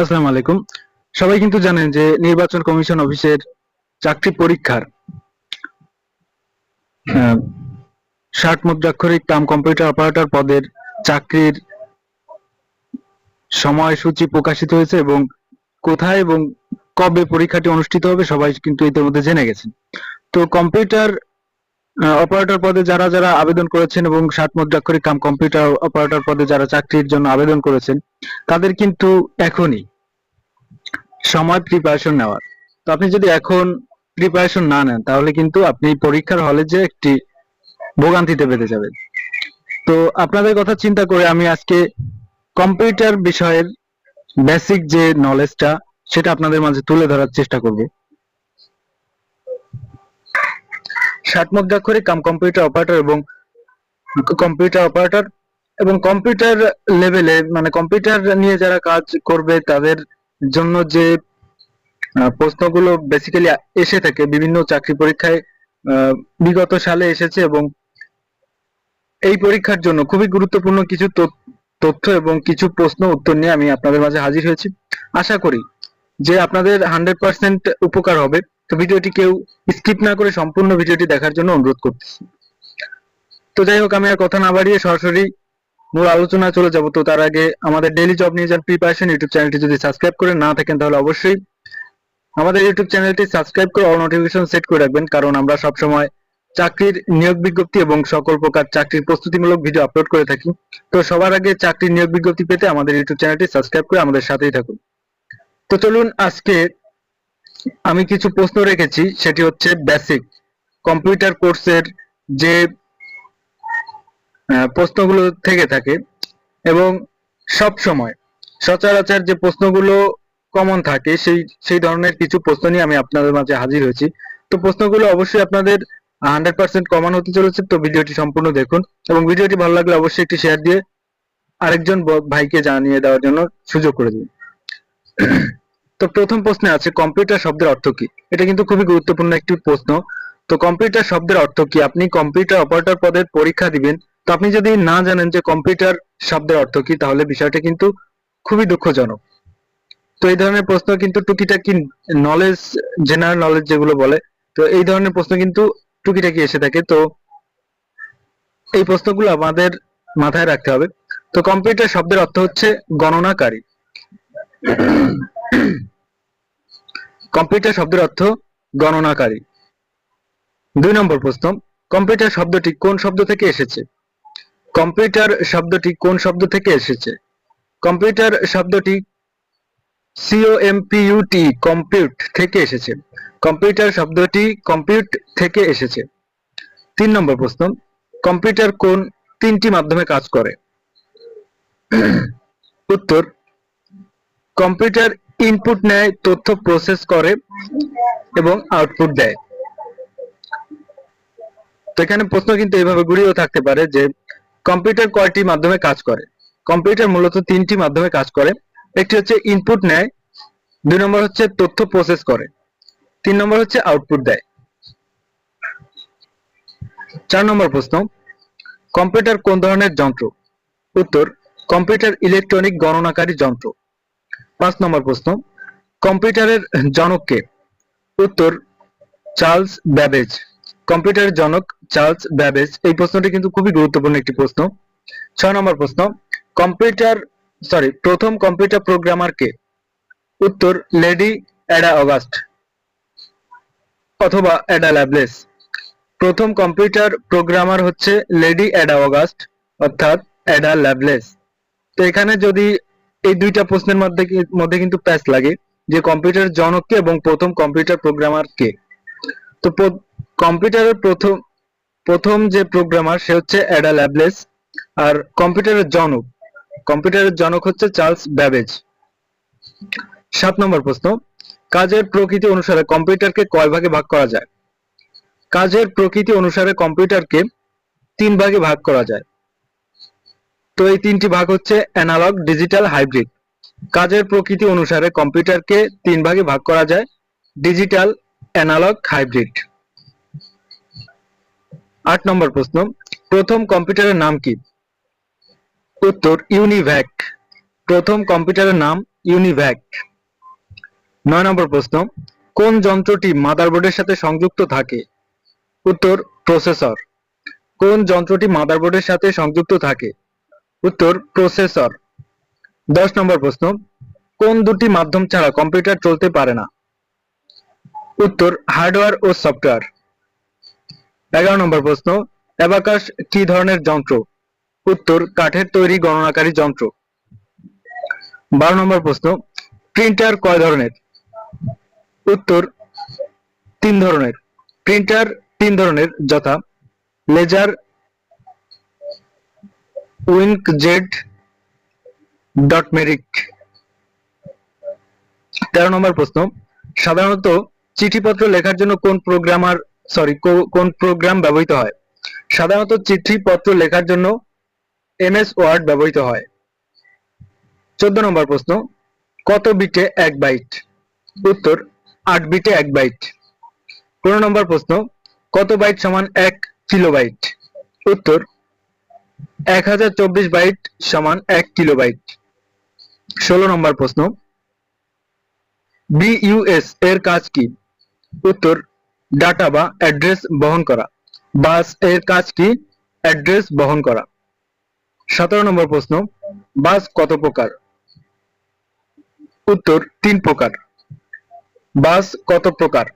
আসসালামু আলাইকুম। সবাই কিন্তু জানেন যে নির্বাচন কমিশন অফিসের চাকরি পরীক্ষার ষাট মুদ্রাক্ষরিক কাম কম্পিউটার অপারেটর পদের চাকরির সময়সূচি প্রকাশিত হয়েছে এবং কোথায় এবং কবে পরীক্ষাটি অনুষ্ঠিত হবে সবাই কিন্তু ইতিমধ্যে জেনে গেছেন। তো কম্পিউটার অপারেটর পদে যারা যারা আবেদন করেছেন এবং ষাট মুদ্রাক্ষরিক কাম কম্পিউটার অপারেটর পদে যারা চাকরির জন্য আবেদন করেছেন, তাদের কিন্তু এখনই সময় প্রিপারেশন নেওয়ার। তো আপনি যদি এখন প্রিপারেশন না নেন, তাহলে কিন্তু আপনি পরীক্ষার হলে যে একটি ভোগান্তিতে পেতে যাবেন। তো আপনাদের কথা চিন্তা করে আমি আজকে কম্পিউটার বিষয়ের বেসিক যে নলেজটা সেটা আপনাদের মাঝে তুলে ধরার চেষ্টা করব। ষাট কাম কম্পিউটার অপারেটর এবং কম্পিউটার অপারেটর এবং কম্পিউটার লেভেলে মানে কম্পিউটার নিয়ে যারা কাজ করবে, তাদের জন্য যে প্রশ্নগুলো বেসিক্যালি এসে থাকে, বিভিন্ন চাকরি পরীক্ষায় বিগত সালে এসেছে এবং এই পরীক্ষার জন্য খুবই গুরুত্বপূর্ণ কিছু তথ্য এবং কিছু প্রশ্ন উত্তর নিয়ে আমি আপনাদের মাঝে হাজির হয়েছি। আশা করি যে আপনাদের হান্ড্রেড পার্সেন্ট উপকার হবে। তো ভিডিওটি কেউ স্কিপ না করে সম্পূর্ণ ভিডিওটি দেখার জন্য অনুরোধ করতেছি। তো যাই হোক, আমি আর কথা না বাড়িয়ে সরাসরি মূল আলোচনা চলে যাব। তো তার আগে আমাদের daily job news and preparation YouTube চ্যানেলটি যদি সাবস্ক্রাইব করে না থাকেন, তাহলে অবশ্যই আমাদের ইউটিউব চ্যানেলটি সাবস্ক্রাইব করে অল নোটিফিকেশন সেট করে রাখবেন, কারণ আমরা সব সময় চাকরির নিয়োগ বিজ্ঞপ্তি এবং সকল প্রকার চাকরির প্রস্তুতিমূলক ভিডিও আপলোড করে থাকি। তো সবার আগে চাকরির নিয়োগ বিজ্ঞপ্তি পেতে আমাদের ইউটিউব চ্যানেলটি সাবস্ক্রাইব করে আমাদের সাথেই থাকুন। তো চলুন আজকে আমি কিছু প্রশ্ন রেখেছি, সেটি হচ্ছে বেসিক কম্পিউটার কোর্সের যে প্রশ্নগুলো থেকে থাকে এবং সব সময় সচরাচর যে প্রশ্নগুলো কমন থাকে, সেই সেই ধরনের কিছু প্রশ্ন নিয়ে আমি আপনাদের মাঝে হাজির হয়েছি। তো প্রশ্নগুলো অবশ্যই আপনাদের হান্ড্রেড পার্সেন্ট কমন হতে চলেছে, তো ভিডিওটি সম্পূর্ণ দেখুন এবং ভিডিওটি ভালো লাগলে অবশ্যই একটি শেয়ার দিয়ে আরেকজন ভাইকে জানিয়ে দেওয়ার জন্য সুযোগ করে দিন। তো প্রথম প্রশ্নে আছে কম্পিউটার শব্দের অর্থ কি? এটা কিন্তু খুবই গুরুত্বপূর্ণ একটি প্রশ্ন। তো কম্পিউটার শব্দের অর্থ কি? আপনি কম্পিউটার অপারেটর পদের পরীক্ষা দিবেন, তো আপনি যদি না জানেন যে কম্পিউটার শব্দের অর্থ কি, তাহলে বিষয়টা কিন্তু খুবই দুঃখজনক। তো এই ধরনের প্রশ্ন কিন্তু টুকিটাকি নলেজ জেনারেল নলেজ যেগুলো বলে, তো এই ধরনের প্রশ্ন কিন্তু টুকিটাকি এসে থাকে। তো এই প্রশ্নগুলো আমাদের মাথায় রাখতে হবে। তো কম্পিউটার শব্দের অর্থ হচ্ছে গণনাকারী। কম্পিউটার শব্দের অর্থ গণনাকারী। দুই নম্বর প্রশ্ন, কম্পিউটার শব্দটি কোন শব্দ থেকে এসেছে? কম্পিউটার শব্দটি কোন শব্দ থেকে এসেছে? কম্পিউটার শব্দটি সিওএমপিইউটি কম্পিউট থেকে এসেছে। কম্পিউটার শব্দটি কম্পিউট থেকে এসেছে। তিন নম্বর প্রশ্ন, কম্পিউটার কোন তিনটি মাধ্যমে কাজ করে? উত্তর, কম্পিউটার ইনপুট নেয়, তথ্য প্রসেস করে এবং আউটপুট দেয়। তো এখানে প্রশ্ন কিন্তু এইভাবে ঘুরিয়েও থাকতে পারে যে কম্পিউটার কয়টি মাধ্যমে কাজ করে? কম্পিউটার মূলত তিনটি মাধ্যমে কাজ করে। একটি হচ্ছে ইনপুট নেয়, দুই নম্বর হচ্ছে তথ্য প্রসেস করে, তিন নম্বর হচ্ছে আউটপুট দেয়। চার নম্বর প্রশ্ন কম্পিউটার কোন ধরনের যন্ত্র? উত্তর কম্পিউটার ইলেকট্রনিক গণনাকারী যন্ত্র। পাঁচ নম্বর প্রশ্ন, কম্পিউটারের জনককে উত্তর চার্লস ব্যাবেজ। কম্পিউটারের জনক চার্লস ব্যাবেজ, এই প্রশ্নটি কিন্তু খুবই গুরুত্বপূর্ণ একটি প্রশ্ন। ছয় নম্বর প্রশ্ন, কম্পিউটার সরি প্রথম কম্পিউটার প্রোগ্রামার কে উত্তর লেডি অ্যাডা অগাস্ট অথবা অ্যাডা ল্যাবলেস প্রথম কম্পিউটার প্রোগ্রামার হচ্ছে লেডি অ্যাডা অগাস্ট, অর্থাৎ অ্যাডা ল্যাবলেস তো এখানে যদি এই দুইটা প্রশ্নের মধ্যে মধ্যে কিন্তু প্যাচ লাগে, যে কম্পিউটার জনক কে এবং প্রথম কম্পিউটার প্রোগ্রামার কে তো কম্পিউটারের প্রথম প্রথম যে প্রোগ্রামার, সে হচ্ছে অ্যাডা ল্যাবলেস, আর কম্পিউটারের জনক কম্পিউটারের জনক হচ্ছে চার্লস ব্যাবেজ। সাত নম্বর প্রশ্ন, কাজের প্রকৃতি অনুসারে কম্পিউটারকে কয় ভাগে ভাগ করা যায়? কাজের প্রকৃতি অনুসারে কম্পিউটারকে তিন ভাগে ভাগ করা যায়। তো এই তিনটি ভাগ হচ্ছে অ্যানালগ ডিজিটাল হাইব্রিড কাজের প্রকৃতি অনুসারে কম্পিউটারকে তিন ভাগে ভাগ করা যায় ডিজিটাল অ্যানালগ হাইব্রিড আট নম্বর প্রশ্ন, প্রথম কম্পিউটারের নাম কি? উত্তর ইউনিভ্যাক প্রথম কম্পিউটারের নাম ইউনিভ্যাক নয় নম্বর প্রশ্ন, কোন যন্ত্রটি মাদারবোর্ডের সাথে সংযুক্ত থাকে? উত্তর প্রসেসর কোন যন্ত্রটি মাদারবোর্ডের সাথে সংযুক্ত থাকে? উত্তর প্রসেসর দশ নম্বর প্রশ্ন, কোন দুটি মাধ্যম ছাড়া কম্পিউটার চলতে পারে না? উত্তর হার্ডওয়্যার ও সফটওয়্যার এগারো নম্বর প্রশ্ন, অ্যাবাকাস কি ধরনের যন্ত্র? উত্তর, কাঠের তৈরি গণনাকারী যন্ত্র। বারো নম্বর প্রশ্ন প্রিন্টার কয় ধরনের? উত্তর, তিন ধরনের। প্রিন্টার তিন ধরনের, যথা লেজার উইনকজেট ডট মেরিক। তেরো নম্বর প্রশ্ন, সাধারণত চিঠিপত্র লেখার জন্য কোন প্রোগ্রামার সরি কোন প্রোগ্রাম ব্যবহৃত হয়? সাধারণত চিঠিপত্র লেখার জন্য এমএস ওয়ার্ড ব্যবহৃত হয়। চোদ্দ নম্বর প্রশ্ন, কত বিটে এক বাইট? উত্তর, আট বিটে এক বাইট। পনেরো নম্বর প্রশ্ন, কত বাইট সমান এক কিলোবাইট? উত্তর এক হাজার চব্বিশ বাইট সমান এক কিলোবাইট। ষোলো নম্বর প্রশ্ন। বিইউএস এর কাজ কি? উত্তর, ডাটা বা অ্যাড্রেস বহন করা। বাসের কাজ কি? অ্যাড্রেস বহন করা। সতেরো নম্বর প্রশ্ন, বাস কত প্রকার? উত্তর, তিন প্রকার। বাস কত প্রকার?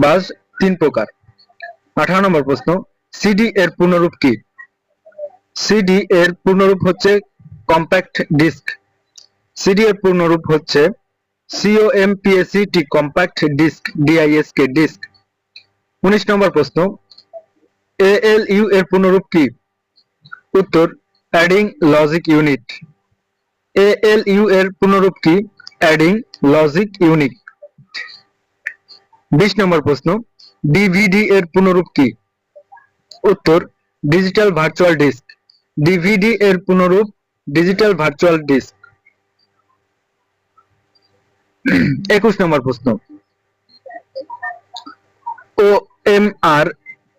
বাস তিন প্রকার। আঠারো নম্বর প্রশ্ন, সিডি এর পূর্ণরূপ কি? সিডি এর পূর্ণরূপ হচ্ছে কম্প্যাক্ট ডিস্ক সিডি এর পূর্ণরূপ হচ্ছে সিওএমপিএসিটি কম্প্যাক্ট ডিস্ক ডিআইএসকে ডিস্ক উনিশ নম্বর প্রশ্ন এএলইউ এর পূর্ণরূপ কি? উত্তর অ্যাডিং লজিক ইউনিট এএলইউ এর পূর্ণরূপ কি? অ্যাডিং লজিক ইউনিট বিশ নম্বর প্রশ্ন ডিভিডি এর পূর্ণরূপ কি? উত্তর ডিজিটাল ভার্চুয়াল ডিস্ক ডিভিডি এর পুনরূপ ডিজিটাল ভার্চুয়াল ডিস্ক একুশ নম্বর প্রশ্ন। ও এম আর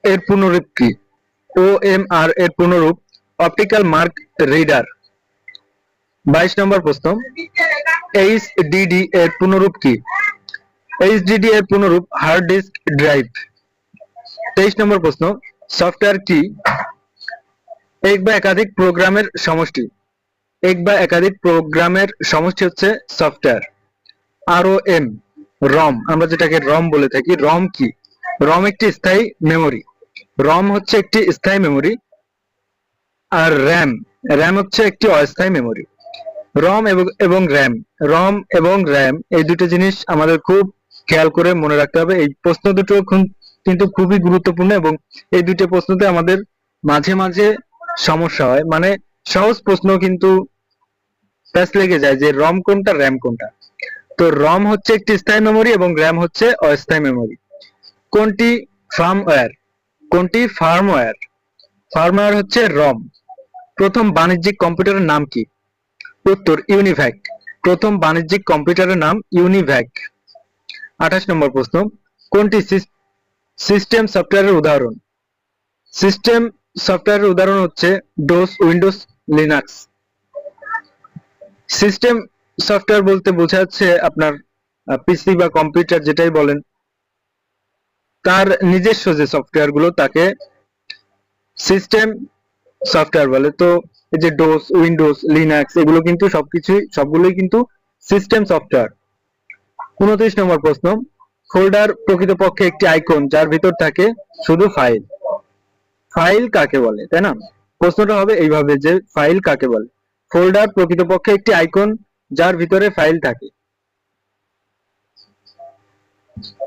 এর পুনরূপ কি? ও এম আর এর পুনরূপ অপটিক্যাল মার্ক রিডার বাইশ নম্বর প্রশ্ন। এইচ ডিডি এর পূর্ণরূপ কি? এইচডিডি এর পূর্ণরূপ হার্ড ডিস্ক ড্রাইভ তেইশ নম্বর প্রশ্ন সফটওয়্যার কি? এক বা একাধিক প্রোগ্রামের সমষ্টি। এক বা একাধিক প্রোগ্রামের সমষ্টি হচ্ছে সফটওয়্যার আর ও এম রম আমরা যেটাকে রম বলে থাকি রম কি? রম একটি স্থায়ী মেমোরি রম হচ্ছে একটি স্থায়ী মেমোরি আর র্যাম র্যাম হচ্ছে একটি অস্থায়ী মেমোরি রম এবং র্যাম রম এবং র্যাম এই দুটো জিনিস আমাদের খুব খেয়াল করে মনে রাখতে হবে। এই প্রশ্ন দুটো কিন্তু খুবই গুরুত্বপূর্ণ এবং এই দুটো প্রশ্নতে আমাদের মাঝে মাঝে সমস্যা হয়। মানে সহজ প্রশ্ন কিন্তু লেগে যায় যে রম কোনটা র্যাম কোনটা। তো রম হচ্ছে একটি স্থায়ী মেমোরি এবং র্যাম হচ্ছে অস্থায়ী মেমোরি কোনটি ফার্মওয়্যার কোনটি ফার্মওয়্যার ফার্মওয়্যার হচ্ছে রম প্রথম বাণিজ্যিক কম্পিউটারের নাম কি? উত্তর ইউনিভ্যাক প্রথম বাণিজ্যিক কম্পিউটারের নাম ইউনিভ্যাক আঠাশ নম্বর প্রশ্ন, কোনটি সিস্টেম সফটওয়্যারের উদাহরণ? সিস্টেম সফটওয়্যারের উদাহরণ হচ্ছে DOS Windows Linux. System software বলতে বোঝাচ্ছে আপনার পিসি বা কম্পিউটার যেটাই বলেন, তার নিজস্ব যে সফটওয়্যারগুলো তাকে সিস্টেম সফটওয়্যার বলে। তো এই যে ডোস উইন্ডোজ লিনাক্স, এগুলো কিন্তু সবকিছুই, সবগুলোই কিন্তু সিস্টেম সফটওয়্যার। উনত্রিশ নম্বর প্রশ্ন, ফোল্ডার প্রকৃতপক্ষে একটি আইকন, যার ভিতর থাকে শুধু ফাইল। ফাইল কাকে বলে, তাই না? প্রশ্নটা হবে এইভাবে যে ফাইল কাকে বলে? ফোল্ডার প্রকৃতপক্ষে একটি আইকন যার ভিতরে ফাইল থাকে।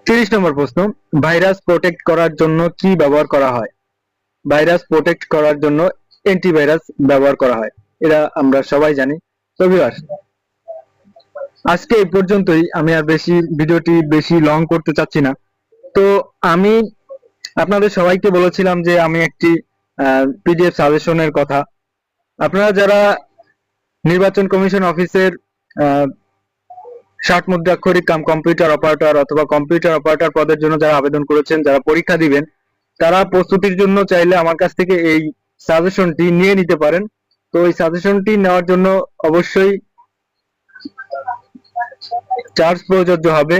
তিরিশ নম্বর প্রশ্ন ভাইরাস প্রোটেক্ট করার জন্য কি ব্যবহার করা হয়? ভাইরাস প্রোটেক্ট করার জন্য অ্যান্টিভাইরাস ব্যবহার করা হয় এরা আমরা সবাই জানি। তো আজকে এই পর্যন্তই, আমি আর বেশি, ভিডিওটি বেশি লং করতে চাচ্ছি না। তো আমি আপনাদের সবাইকে বলেছিলাম যে আমি একটি পিডিএফ সাজেশনের কথা। আপনারা যারা নির্বাচন কমিশন অফিসের ষাট মুদ্রাক্ষরিক কাম কম্পিউটার অপারেটর অথবা কম্পিউটার অপারেটর পদের জন্য যারা আবেদন করেছেন, যারা পরীক্ষা দিবেন, তারা প্রস্তুতির জন্য চাইলে আমার কাছ থেকে এই সাজেশনটি নিয়ে নিতে পারেন। তো এই সাজেশনটি নেওয়ার জন্য অবশ্যই চার্জ প্রযোজ্য হবে।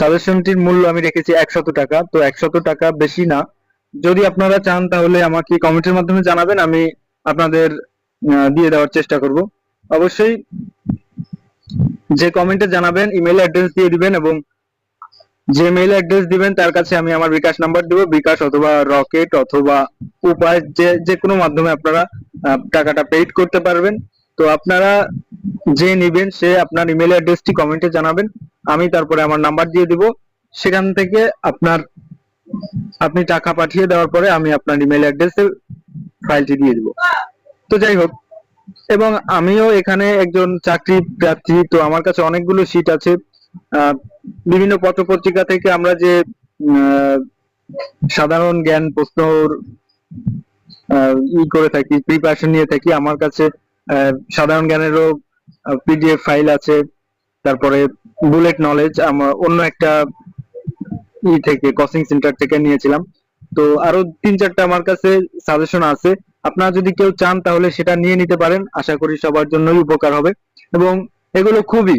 সাজেশনটির মূল্য আমি রেখেছি একশত টাকা, তো একশত টাকা বেশি না। যদি আপনারা চান, তাহলে আমাকে কমেন্টের মাধ্যমে জানাবেন, আমি আপনাদের দিয়ে দেওয়ার চেষ্টা করব। অবশ্যই যে কমেন্টে জানাবেন ইমেল অ্যাড্রেস দিয়ে দিবেন এবং যে মেইল অ্যাড্রেস দিবেন, তার কাছে আমি আমার বিকাশ নাম্বার দেব, বিকাশ অথবা রকেট অথবা উপায়, যে যে কোনো মাধ্যমে আপনারা টাকাটা পেইড করতে পারবেন। তো আপনারা যে নিবেন সে আপনার ইমেল অ্যাড্রেসটি কমেন্টে জানাবেন। আমি তারপরে আমার নাম্বার দিয়ে দিব। সেখান থেকে আপনার আপনি টাকা পাঠিয়ে দেওয়ার পরে আমি আপনার ইমেল অ্যাড্রেসে ফাইলটি দিয়ে দিব। তো যাই হোক এবং আমিও এখানে একজন চাকরি প্রার্থী তো আমার কাছে অনেকগুলো সিট আছে। বিভিন্ন পত্র পত্রিকা থেকে আমরা যে সাধারণ জ্ঞান প্রশ্নর আহ, ই করে থাকি প্রিপারেশন নিয়ে থাকি আমার কাছে সাধারণ জ্ঞানেরও পিডিএফ ফাইল আছে, তারপরে বুলেট নলেজ আমার অন্য একটা ই থেকে কোচিং সেন্টার থেকে নিয়েছিলাম। তো আরও তিন চারটা আমার কাছে সাজেশন আছে। আপনারা যদি কেউ চান, তাহলে সেটা নিয়ে নিতে পারেন। আশা করি সবার জন্যই উপকার হবে। এবং এগুলো খুবই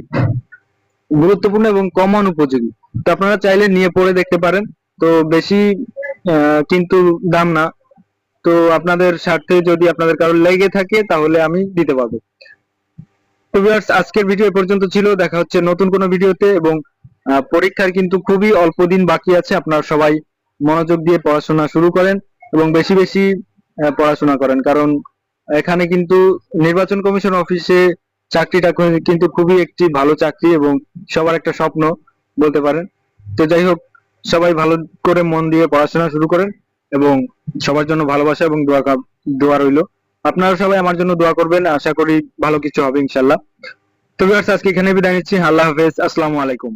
গুরুত্বপূর্ণ এবং কমন উপযোগী। তো আপনারা চাইলে নিয়ে পড়ে দেখতে পারেন। তো বেশি কিন্তু দাম না। তো আপনাদের স্বার্থে যদি আপনাদের কারও লেগে থাকে তাহলে আমি দিতে পারব। তো viewers, আজকের ভিডিও এ পর্যন্ত ছিল। দেখা হচ্ছে নতুন কোনো ভিডিওতে এবং পরীক্ষার কিন্তু খুবই অল্প দিন বাকি আছে। আপনারা সবাই মনোযোগ দিয়ে পড়াশোনা শুরু করেন এবং বেশি বেশি পড়াশোনা করেন। কারণ এখানে কিন্তু নির্বাচন কমিশন অফিসে চাকরিটা কিন্তু খুবই একটি ভালো চাকরি এবং সবার একটা স্বপ্ন বলতে পারেন। তো যাই হোক সবাই ভালো করে মন দিয়ে পড়াশোনা শুরু করেন। এবং সবার জন্য ভালোবাসা এবং দোয়া দোয়া রইল। আপনারা সবাই আমার জন্য দোয়া করবেন, আশা করি ভালো কিছু হবে ইনশাল্লাহ তবে আজকে এখানে বিদায় নিচ্ছি। আল্লাহ হাফেজ। আসসালামু আলাইকুম।